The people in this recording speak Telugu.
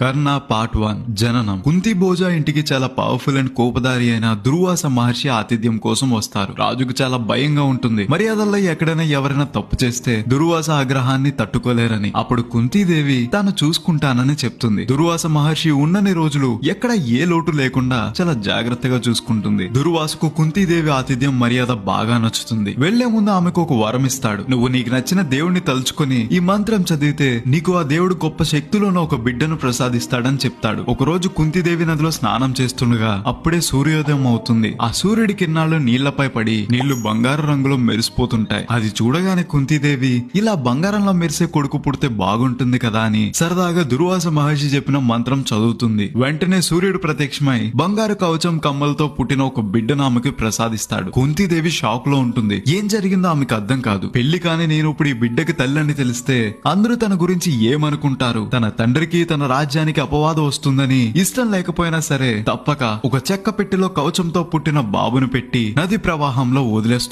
కర్ణ పార్ట్ వన్ జననం. కుంతి భోజ ఇంటికి చాలా పవర్ఫుల్ అండ్ కోపదారి అయిన దుర్వాస మహర్షి ఆతిథ్యం కోసం వస్తారు. రాజుకు చాలా భయంగా ఉంటుంది. మర్యాదల్లో ఎక్కడైనా ఎవరైనా తప్పు చేస్తే దుర్వాస ఆగ్రహాన్ని తట్టుకోలేరని. అప్పుడు కుంతీదేవి తాను చూసుకుంటానని చెప్తుంది. దుర్వాస మహర్షి ఉన్నన్ని రోజులు ఎక్కడ ఏ లోటు లేకుండా చాలా జాగ్రత్తగా చూసుకుంటుంది. దుర్వాసకు కుంతీదేవి ఆతిథ్యం మర్యాద బాగా నచ్చుతుంది. వెళ్ళే ముందు ఆమెకు ఒక వరం ఇస్తాడు. నువ్వు నీకు నచ్చిన దేవుణ్ణి తలుచుకొని ఈ మంత్రం చదివితే నీకు ఆ దేవుడు గొప్ప శక్తిలోన ఒక బిడ్డను ప్రసాదిస్తాడని చెప్తాడు. ఒకరోజు కుంతిదేవి నదిలో స్నానం చేస్తుండగా అప్పుడే సూర్యోదయం అవుతుంది. ఆ సూర్యుడి కిరణాలు నీళ్ళపై పడి నీళ్ళు బంగారు రంగులో మెరిసిపోతుంటాయి. అది చూడగానే కుంతిదేవి ఇలా బంగారంలో మెరిసే కొడుకు పుడితే బాగుంటుంది కదా అని సరదాగా దుర్వాస మహర్షి చెప్పిన మంత్రం చదువుతుంది. వెంటనే సూర్యుడు ప్రత్యక్షమై బంగారు కవచం కమ్మలతో పుట్టిన ఒక బిడ్డను ఆమెకు ప్రసాదిస్తాడు. కుంతిదేవి షాక్లో ఉంటుంది. ఏం జరిగిందో ఆమెకు అర్థం కాదు. పెళ్ళి కాని నేను ఇప్పుడు ఈ బిడ్డకి తల్లి అని తెలిస్తే అందరూ తన గురించి ఏమనుకుంటారు? తన తండ్రికి తన రాజ్యానికి అపవాదం వస్తుందని ఇష్టం లేకపోయినా సరే తప్పక ఒక చెక్క పెట్టెలో కవచంతో పుట్టిన బాబును పెట్టి నది ప్రవాహంలో వదిలేస్తుంది